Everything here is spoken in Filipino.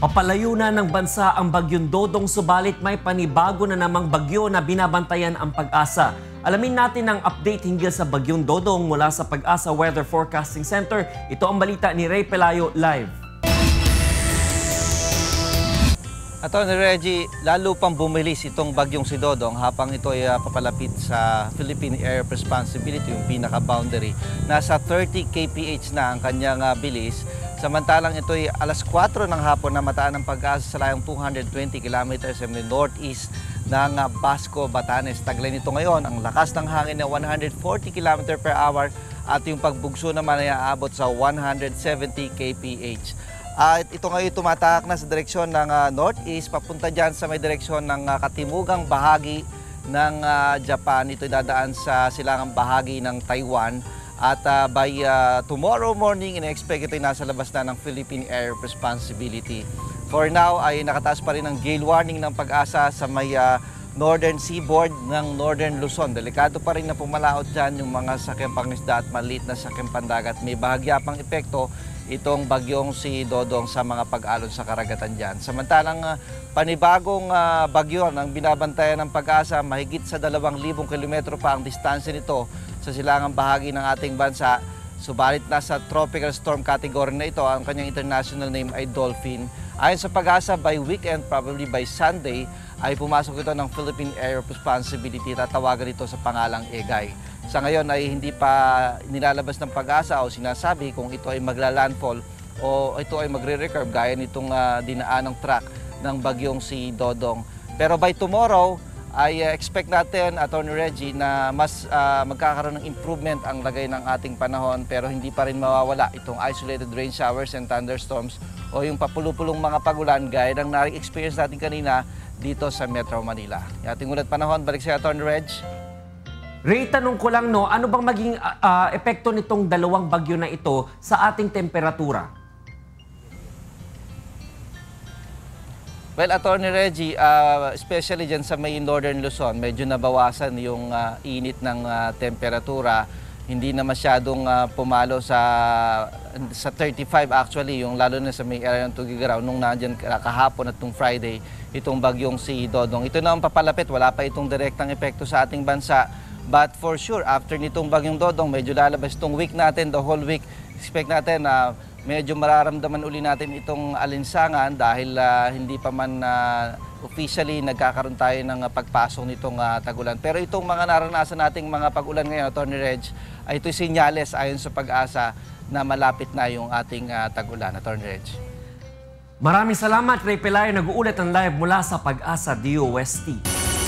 Papalayo na ng bansa ang bagyong Dodong subalit may panibago na namang bagyo na binabantayan ang pag-asa. Alamin natin ang update hinggil sa bagyong Dodong mula sa Pag-asa Weather Forecasting Center. Ito ang balita ni Ray Pelayo live. Attorney Reggie, lalo pang bumilis itong bagyong si Dodong habang ito ay ah, papalapit sa Philippine Air Responsibility, yung pinaka-boundary. Nasa 30 kph na ang kanyang ah, bilis. Samantalang ito ay alas 4 ng hapon na mataan ng pag-asa sa layong 220 kilometers from the northeast ng ah, Basco, Batanes. Taglay nito ngayon, ang lakas ng hangin na 140 km per hour at yung pagbugso naman ay aabot sa 170 kph. At ito ngayon tumatak na sa direksyon ng ah, northeast, papunta dyan sa may direksyon ng ah, katimugang bahagi ng Japan. Ito dadaan sa silangang bahagi ng Taiwan. At ah, by ah, tomorrow morning, ina-expect ito nasa labas na ng Philippine Air Responsibility. For now, ay nakataas pa rin ang gale warning ng pag-asa sa may ah, northern seaboard ng northern Luzon. Delikado pa rin na pumalaot dyan yung mga sakyang pangisda at maliit na sakyang pandagat. May bahagya pang epekto itong bagyong si Dodong sa mga pag-alon sa karagatan dyan. Samantalang ah, panibagong ah, bagyo ng binabantayan ng pag-asa, mahigit sa 2,000 kilometro pa ang distansya nito sa silangang bahagi ng ating bansa. Subalit nasa tropical storm category na ito, ang kanyang international name ay Dolphin. Ayon sa pag-asa, by weekend, probably by Sunday, ay pumasok ito ng Philippine Air Responsibility. Tatawagan ito sa pangalang EGAY. Sa ngayon ay hindi pa nilalabas ng pag-asa o sinasabi kung ito ay magla-landfall o ito ay magre-recurve gaya nitong uh, dinaan ng track ng bagyong si Dodong. Pero by tomorrow, ay uh, expect natin, Attorney Reggie, na mas uh, magkakaroon ng improvement ang lagay ng ating panahon pero hindi pa rin mawawala itong isolated rain showers and thunderstorms o yung papulupulong mga pagulan gaya ng na-experience natin kanina dito sa Metro Manila. Ating ulat panahon, balik sa Attorney Reg. Ray, tanong ko lang no, ano bang maging ah, epekto nitong dalawang bagyo na ito sa ating temperatura? Well, Attorney Reggie, uh, especially dyan sa may Northern Luzon, medyo nabawasan yung uh, init ng uh, temperatura. Hindi na masyadong uh, pumalo sa sa 35 actually, yung lalo na sa may area ng Tugigaraw nung nandiyan kahapon at nung Friday, itong bagyong si Dodong. Ito na ang papalapit, wala pa itong direktang epekto sa ating bansa. But for sure, after nitong bagyong Dodong, medyo lalabas itong week natin, the whole week, expect natin na uh, medyo mararamdaman uli natin itong alinsangan dahil uh, hindi pa man uh, officially nagkakaroon tayo ng uh, pagpasok nitong uh, tagulan. Pero itong mga naranasan nating mga pag-ulan ngayon, Tony Reg, ay ito'y sinyales ayon sa pag-asa na malapit na yung ating uh, tagulan, Tony Reg. Maraming salamat, Ray Pelayo. Nag-uulat ang live mula sa Pag-asa DOST.